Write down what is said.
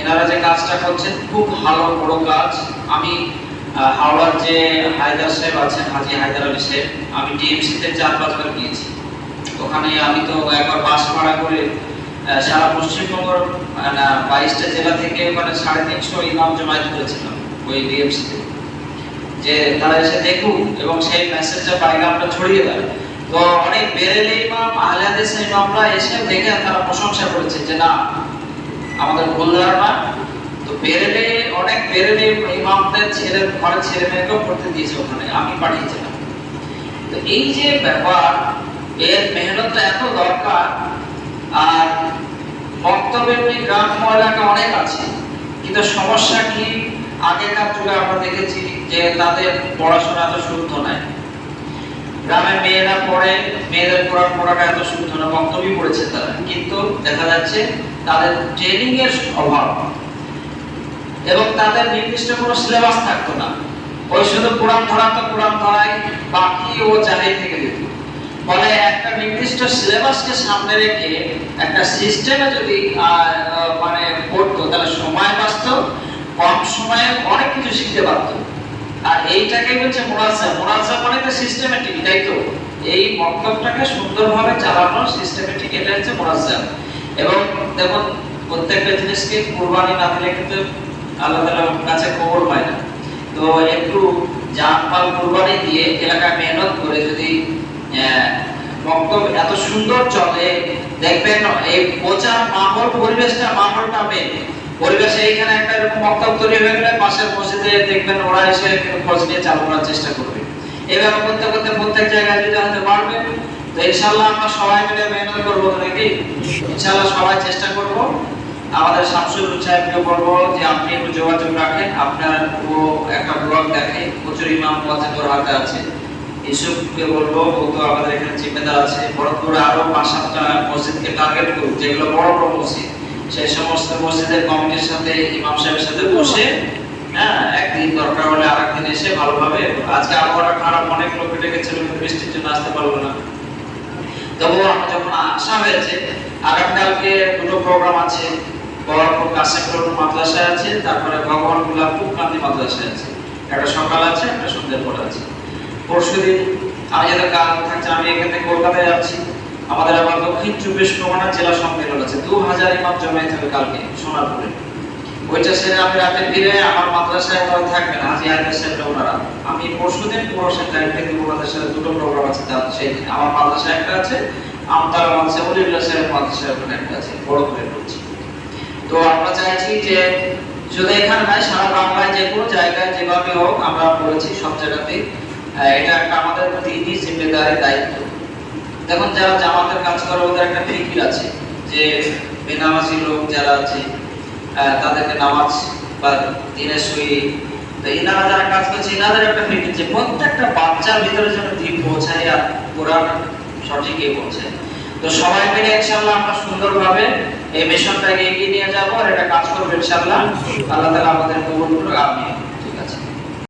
এনারা যে কাজটা করছেন, খুব ভালো, বড় কাজ। আমি হাওড়ার যে হায়দার সাহেব আছেন, হাজি হায়দার আলী সাহেব, আমি টিএমসিতে চার পাঁচবার গিয়েছি। ওখানে আমি তো একবার বাস ভাড়া করে সারা পশ্চিমবঙ্গের বাইশটা জেলা থেকে মানে সাড়ে তিনশো ইমাম জমায়েত করেছিলাম, ওই ডিএমসিতে যে তারা এসে দেখুক, এবং সেই মেসেজটা বাইরে ছড়িয়ে দেয়। তো অনেক বেরেলি ইমাম, আহলে হাদিস ইমামরা এসে দেখে তারা প্রশংসা করেছে যে না আমাদের ভুল ধারণা তো বেরেলে অনেক বেরেলে ইমামদের ছেলে, ঘরের ছেলে মেয়েকেও পড়তে দিয়েছে ওখানে, আমি পাঠিয়েছিলাম। তো এই যে ব্যাপার, এর মেহনতটা এত দরকার, আর বক্তব্যের ওই গ্রাম্য এলাকা অনেক আছে, কিন্তু সমস্যা কি? আগেকার যুগে আমরা দেখেছি যে তাদের পড়াশোনা এত শুদ্ধ নয় গ্রামের মেয়েরা পড়ে, মেয়েদের পড়ার পড়াটা এত শুদ্ধ না, বক্তব্যই পড়েছে তারা। কিন্তু দেখা যাচ্ছে তাদের ট্রেনিং এর অভাব এবং তাদের নির্দিষ্ট কোনো সিলেবাস থাকতো না। ওই শুধু কোরআন ধরা তো কোরআন ধরাই বাকি ও চালিয়ে থেকে দিত ফলে একটা নির্দিষ্ট সিলেবাসকে সামনে রেখে একটা সিস্টেমে যদি মানে পড়তো, তাহলে সময় বাঁচতো, কম সময়ে অনেক কিছু শিখতে পারতো। আর এইটাকে হচ্ছে মোনাজা মোনাজা মানে তো সিস্টেমেটিক তাই তো? এই বক্তব্যটাকে সুন্দরভাবে চালানো সিস্টেমেটিক এটা হচ্ছে মোনাজা এবং দেখুন, প্রত্যেকটা জিনিসকে কুরবানি না দিলে কিন্তু আল্লাহ তাআলার কাছে কবর পায় না। তো একটু জান মাল কুরবানি দিয়ে এলাকায় মেহনত করে যদি বক্তব্য এত সুন্দর চলে, দেখবেন এই প্রচার মাহল পরিবেশটা মাহলটা মেন পরিবেশে এইখানে একটা এরকম বক্তব্য তৈরি হয়ে গেলে পাশের মসজিদে দেখবেন ওরা এসে খোঁজ নিয়ে চালু করার চেষ্টা করবে। এইভাবে করতে করতে প্রত্যেক জায়গায় যদি হতে পারবে তো ইনশাল্লাহ আমরা সবাই মিলে মেহনত করব, নাকি? ইনশাল্লাহ সবাই চেষ্টা করব। আমাদের শামসুল সাহেবকে বলব যে আপনি একটু যোগাযোগ রাখেন। আপনার ও একটা ব্লগ দেখে প্রচুর ইমাম তোর হাতে আছে। ইসুফকে বলব, ও তো আমাদের এখানে জিম্মেদার আছে। বড়পুরে আরও পাঁচ সাতটা মসজিদকে টার্গেট করুক, যেগুলো বড় বড় মসজিদ। সেই সমস্ত মসজিদের কমিটির সাথে, ইমাম সাহেবের সাথে বসে হ্যাঁ একদিন দরকার হলে আরেকদিন এসে ভালোভাবে, আজকে আবহাওয়াটা খারাপ, অনেক লোক ডেকেছিল বৃষ্টির জন্য আসতে পারল না। মাদ্রাসায় আছে একটা সকাল আছে, একটা আছে। পরশুদিন আমি যাতে কাল থাকছে, আমি কলকাতায় যাচ্ছি। আমাদের আবার দক্ষিণ চব্বিশ পরগনা জেলা সম্মেলন আছে। দু হাজার ইমাম জমায়েত হবে কালকে, সোনারপুরে। ওইটা সেরে রাতে ফিরে আমার মাদ্রাসায় হায়দার সাহেব ওনারা আমি পুরো থেকে দুটো প্রোগ্রাম আছে, তার সেই আমার মাদ্রাসায় একটা আছে সাহেব মাদ্রাসায় ওখানে একটা আছে, বড় করে তো আমরা চাইছি যে এখানে সারা বাংলায় যে কোনো জায়গায় যেভাবে হোক, আমরা বলেছি সব জায়গাতেই এটা একটা আমাদের দিনই জিম্মেদারি দায়িত্ব। দেখুন, যারা জামাতের কাজ করে, ওদের একটা ফিকির আছে যে বেনামাজি লোক যারা আছে তাদেরকে নামাজ বা দিনে শুয়ে তো এনারা যারা কাজ করছে, এনাদের একটা ফিকির যে প্রত্যেকটা বাচ্চার ভিতরে যেন দিন পৌঁছায় আর কোরআন সঠিক পৌঁছায়। তো সবাই মিলে ইনশাআল্লাহ আমরা সুন্দরভাবে এই মিশনটাকে এগিয়ে নিয়ে যাব আর এটা কাজ করব ইনশাআল্লাহ। আল্লাহ তালা আমাদের কবুল করুক, আমিন।